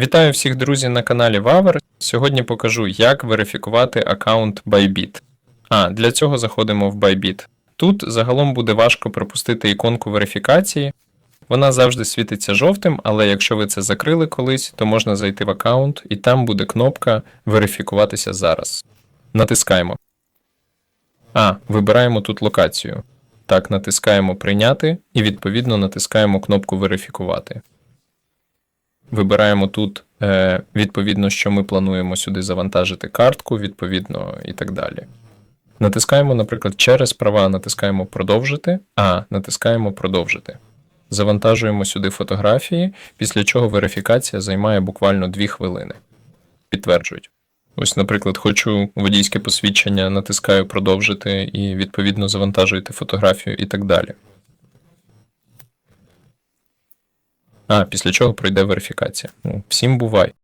Вітаю всіх друзів на каналі Вавер. Сьогодні покажу, як верифікувати аккаунт Bybit. А, для цього заходимо в Bybit. Тут загалом буде важко пропустити іконку верифікації. Вона завжди світиться жовтим, але якщо ви це закрили колись, то можна зайти в аккаунт і там буде кнопка Верифікуватися зараз. Натискаємо. А, вибираємо тут локацію. Так, натискаємо Прийняти і відповідно натискаємо кнопку Верифікувати. Вибираємо тут, е, відповідно, що ми плануємо сюди завантажити картку, відповідно, і так далі. Натискаємо, наприклад, через права, натискаємо продовжити, а натискаємо продовжити. Завантажуємо сюди фотографії, після чого верифікація займає буквально 2 хвилини. Підтверджують. Ось, наприклад, хочу водійське посвідчення, натискаю продовжити і відповідно завантажуєте фотографію і так далі. А, після чого пройде верифікація. Ну, всім бувай.